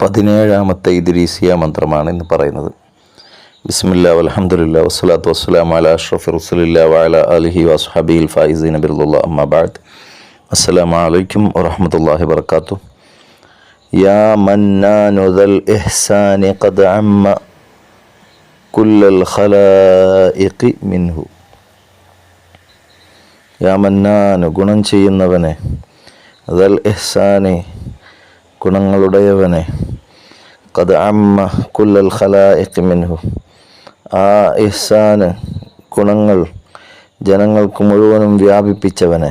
പതിനേഴാമത്തെ ഇദ്രീസിയ മന്ത്രമാണ് ഇന്ന് പറയുന്നത്. ബിസ്മില്ല അലഹമുല്ല വസ്സലാത്തു വസ്സലാം അല അഷ്റഫ് റസുലില്ല അലഹി അലിഹി വസ്ഹബിൽ ഫൈസീൻ നബിറുല്ല അമ്മബാദ് അസ്സലാമു വലൈക്കും വറഹമത്തല്ലാഹി വർക്കാത്തു യാ മന്നാനുദൽ ഇഹ്സാനി ഖദ് അമ്മ കുല്ലൽ ഖലായിഖി മിൻഹു. യാ മന്നാനു ഗുണം ചെയ്യുന്നവനെ. ദൽ ഇഹ്സാനി ഗുണങ്ങളുടയവനെ കത് അമ്മ കുല്ലൽ ഖലായിഖ് മിൻഹു ആ ഇഹ്സാന് ഗുണങ്ങൾ ജനങ്ങൾക്ക് മുഴുവനും വ്യാപിപ്പിച്ചവനെ.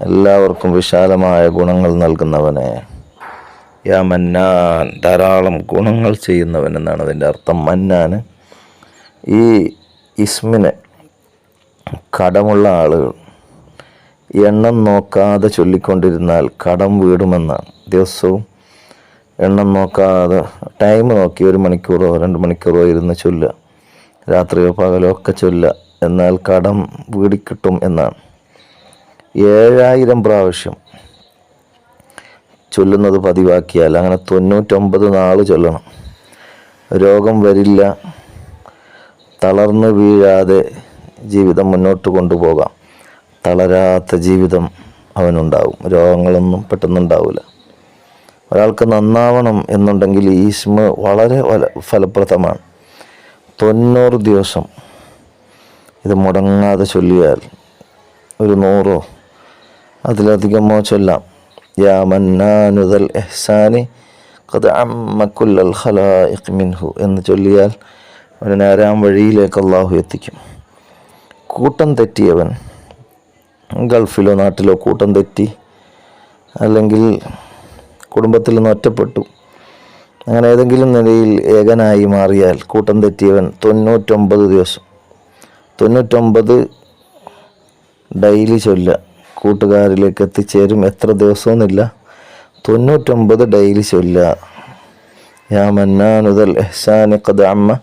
എല്ലാവർക്കും വിശാലമായ ഗുണങ്ങൾ നൽകുന്നവനെ. യാ മന്നാൻ ധാരാളം ഗുണങ്ങൾ ചെയ്യുന്നവൻ എന്നാണ് അതിന്റെ അർത്ഥം. മന്നാൻ ഈ ഇസ്മിനെ കടമുള്ള ആളുകൾ. എണ്ണം നോക്കാതെ ചൊല്ലിക്കൊണ്ടിരുന്നാൽ കടം വീടുമെന്നാണ്. ദിവസവും എണ്ണം നോക്കാതെ ടൈം നോക്കി ഒരു മണിക്കൂറോ രണ്ട് മണിക്കൂറോ ഇരുന്ന് ചൊല്ലുക. രാത്രിയോ പകലോ ഒക്കെ ചൊല്ലുക. എന്നാൽ കടം വീടിക്കിട്ടും എന്നാണ്. ഏഴായിരം പ്രാവശ്യം ചൊല്ലുന്നത് പതിവാക്കിയാൽ അങ്ങനെ തൊണ്ണൂറ്റൊമ്പത് നാൾ ചൊല്ലണം. രോഗം വരില്ല. തളർന്നു വീഴാതെ ജീവിതം മുന്നോട്ട് കൊണ്ടുപോകാം. തളരാത്ത ജീവിതം അവനുണ്ടാവും. രോഗങ്ങളൊന്നും പെട്ടെന്നുണ്ടാവില്ല ഒരാൾക്ക് നന്നാവണം എന്നുണ്ടെങ്കിൽ ഈ ഇസ്മ വളരെ ഫല ഫലപ്രദമാണ്. തൊണ്ണൂറ് ദിവസം ഇത് മുടങ്ങാതെ ചൊല്ലിയാൽ ഒരു നൂറോ അതിലധികമോ ചൊല്ലാം. യാ മന്നാനുദൽ എഹ്സാനി കത് അമ്മക്കുല്ലൽ ഖലായിഖ് മിൻഹു എന്ന് ചൊല്ലിയാൽ അവൻ ആരാം വഴിയിലേക്ക് അള്ളാഹു എത്തിക്കും. കൂട്ടം തെറ്റിയവൻ ഗൾഫിലോ നാട്ടിലോ കൂട്ടം തെറ്റി അല്ലെങ്കിൽ കുടുംബത്തിൽ നിന്ന് ഒറ്റപ്പെട്ടു. അങ്ങനെ ഏതെങ്കിലും നിലയിൽ ഏകനായി മാറിയാൽ കൂട്ടം തെറ്റിയവൻ തൊണ്ണൂറ്റൊമ്പത് ദിവസം. തൊണ്ണൂറ്റൊമ്പത് ഡെയിലി ചൊല്ല കൂട്ടുകാരിലേക്ക് എത്തിച്ചേരും. എത്ര ദിവസമൊന്നുമില്ല തൊണ്ണൂറ്റൊമ്പത് ഡെയിലി ചൊല്ല. യാ മന്നാനുദൽ എഹ്സാനി ഖദ് അമ്മ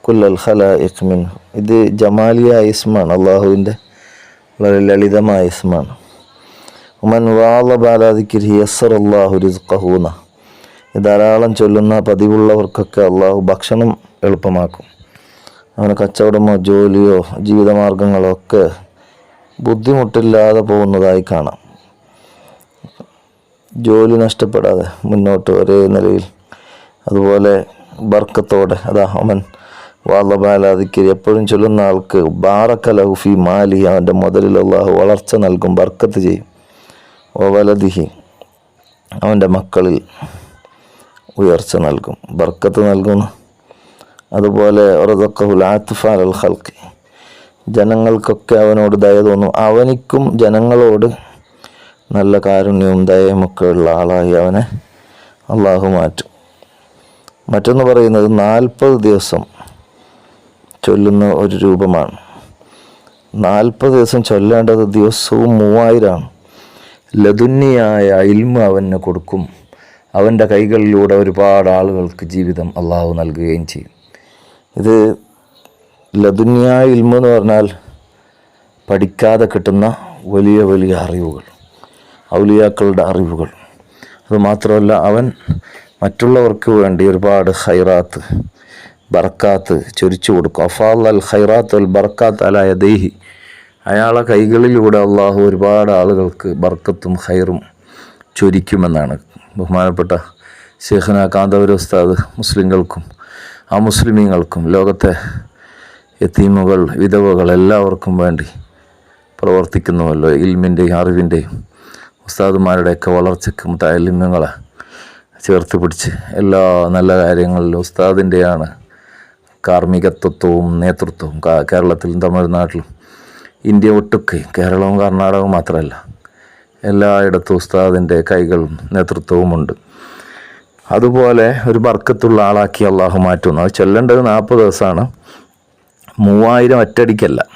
കുല്ലൽ ഖലായിഖ് ഇഖ്മിൻ ഇത് ജമാലിയ ഇസ്മാണ് അള്ളാഹുവിന്റെ വളരെ ലളിതമായ ഇസ്മാണ്. ഉമൻ ധാരാളം ചൊല്ലുന്ന പതിവുള്ളവർക്കൊക്കെ അള്ളാഹു ഭക്ഷണം എളുപ്പമാക്കും. അവന് കച്ചവടമോ ജോലിയോ ജീവിതമാർഗങ്ങളോ ഒക്കെ ബുദ്ധിമുട്ടില്ലാതെ പോകുന്നതായി കാണാം. ജോലി നഷ്ടപ്പെടാതെ മുന്നോട്ട് ഒരേ നിലയിൽ അതുപോലെ ബർക്കത്തോടെ അതാ അവൻ വാളബാലാദിക്കരി എപ്പോഴും ചൊല്ലുന്ന ആൾക്ക് ബാറക്ക ലഹുഫി മാലി അവന്റെ മുതലിൽ അള്ളാഹു വളർച്ച നൽകും ബർക്കത്ത് ചെയ്യും. ഓവലദിഹി അവന്റെ മക്കളിൽ ഉയർച്ച നൽകും ബർക്കത്ത് നൽകുന്നു അതുപോലെ ആത്തുഫാൽ അൽ ഹൽക്ക് ജനങ്ങൾക്കൊക്കെ അവനോട് ദയ തോന്നും. അവനിക്കും ജനങ്ങളോട് നല്ല കാരുണ്യവും ദയയും ഒക്കെ ഉള്ള ആളായി അവനെ അള്ളാഹു മാറ്റും. മറ്റൊന്ന് പറയുന്നത് നാൽപ്പത് ദിവസം ചൊല്ലുന്ന ഒരു രൂപമാണ്. നാൽപ്പത് ദിവസം ചൊല്ലേണ്ടത് ദിവസവും മൂവായിരമാണ്. ലതുന്യായ ഇൽമ അവന് കൊടുക്കും. അവന്റെ കൈകളിലൂടെ ഒരുപാട് ആളുകൾക്ക് ജീവിതം അള്ളാഹു നൽകുകയും ചെയ്യും. ഇത് ലതുന്യായ ഇൽമ എന്ന് പറഞ്ഞാൽ പഠിക്കാതെ കിട്ടുന്ന വലിയ വലിയ അറിവുകൾ ഔലിയാക്കളുടെ അറിവുകൾ. അതുമാത്രമല്ല അവൻ മറ്റുള്ളവർക്ക് വേണ്ടി ഒരുപാട് ഹൈറാത്ത് ബർക്കാത്ത് ചൊരിച്ചു കൊടുക്കും. അഫാൽ അൽ ഹൈറാത്ത് അൽ ബർക്കാത്ത് അലായ ദേഹി അയാളെ കൈകളിലൂടെ അള്ളാഹു ഒരുപാട് ആളുകൾക്ക് ബർക്കത്തും ഹൈറും ചൊരിക്കുമെന്നാണ് ബഹുമാനപ്പെട്ട ശേഖന കാന്തപുര ഉസ്താദ് മുസ്ലിങ്ങൾക്കും ആ മുസ്ലിമീങ്ങൾക്കും ലോകത്തെ എത്തീമുകൾ വിധവകൾ എല്ലാവർക്കും വേണ്ടി പ്രവർത്തിക്കുന്നുവല്ലോ. ഇൽമിന്റെയും അറിവിന്റെയും ഉസ്താദുമാരുടെയൊക്കെ വളർച്ചയ്ക്കും താലിമ്യങ്ങളെ ചേർത്ത് പിടിച്ച് എല്ലാ നല്ല കാര്യങ്ങളിലും ഉസ്താദിന്റെയാണ് കാർമ്മികത്വവും നേതൃത്വവും. കേരളത്തിലും തമിഴ്നാട്ടിലും ഇന്ത്യ ഒട്ടുക്കെ കേരളവും കർണാടകവും മാത്രമല്ല. എല്ലായിടത്തും ഉസ്താദിന്റെ കൈകളും നേതൃത്വവുമുണ്ട് അതുപോലെ ഒരു ബർക്കത്തുള്ള ആളാക്കി അള്ളാഹു മാറ്റുന്നു. അത് ചൊല്ലേണ്ടത് നാൽപ്പത് ദിവസമാണ്. മൂവായിരം ഒറ്റടിക്കല്ല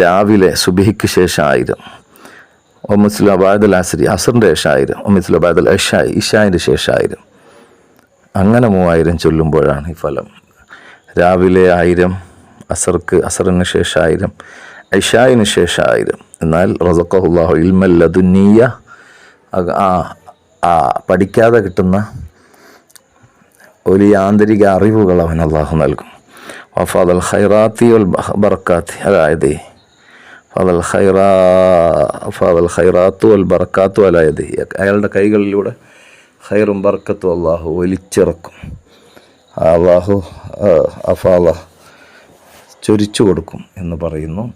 രാവിലെ സുബിഹിക്ക് ശേഷം ആയിരം. ഒമിസ്ലു അബാദൽ അസരി അസറിന്റെ ശേഷം ആയിരം. ഒമിസ്ലു അബാദൽ ഇഷായി ഇഷായിന്റെ ശേഷം ആയിരം. അങ്ങനെ മൂവായിരം ചൊല്ലുമ്പോഴാണ് ഈ ഫലം. രാവിലെ ആയിരം അസർക്ക് അസറിന് ശേഷം ആയിരം. ഇഷായിന് ശേഷമായത്. എന്നാൽ റസഖുല്ലാഹു ഇൽമല്ലതുന്നീയ ആ പഠിക്കാതെ കിട്ടുന്ന ഒരു ആന്തരിക അറിവുകൾ അവൻ അള്ളാഹു നൽകും. വഫാദൽ ഖൈറാത്തി വൽ ബർക്കാത്തി അതായത് ഫാദൽ ഖൈറാ ഫാദൽ ഖൈറാത്തു വൽ ബർക്കാത്തു അലായത് അയാളുടെ കൈകളിലൂടെ ഖൈറും ബർക്കത്തും അള്ളാഹു വലിച്ചിറക്കും. അള്ളാഹു അഫാദ ചൊരിച്ചു കൊടുക്കും എന്ന് പറയുന്നു.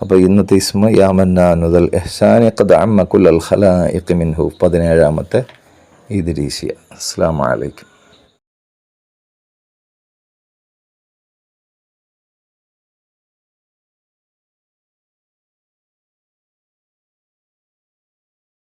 അപ്പോൾ ഇന്നത്തെ ഇസ്മ യാമന്നാനുദൽ ഖലാഇഖ് മിൻഹു. പതിനേഴാമത്തെ ഈദ് രീശിയ. അസ്സാം വലൈക്കും